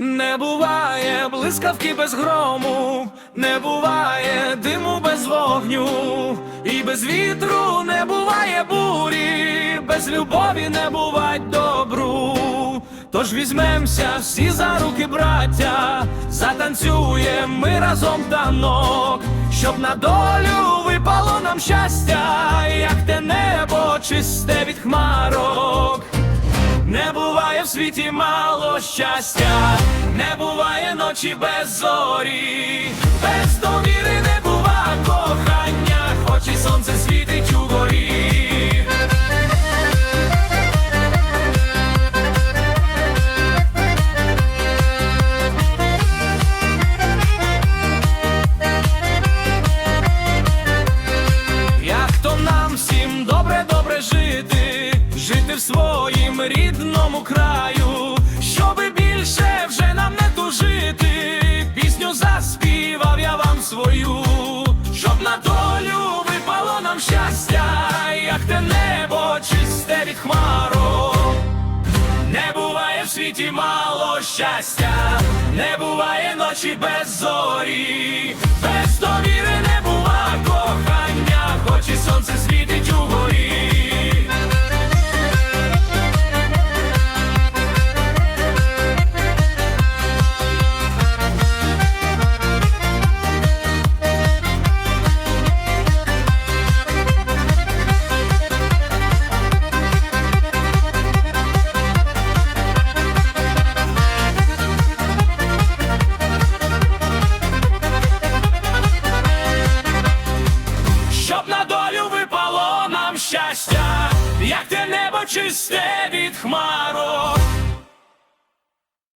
Не буває блискавки без грому, не буває диму без вогню, і без вітру не буває бурі, без любові не бувать добру. Тож візьмемося всі за руки, браття, затанцюєм ми разом танок, щоб на долю випало нам щастя, як те небо чисте від хмарок. В світі мало щастя, не буває ночі без зорі, без своїм рідному краю, щоби більше вже нам не тужити, пісню заспівав я вам свою, щоб на долю випало нам щастя, як те небо чисте від хмарок. Не буває в світі мало щастя, не буває ночі без зорі, чисте від хмарок.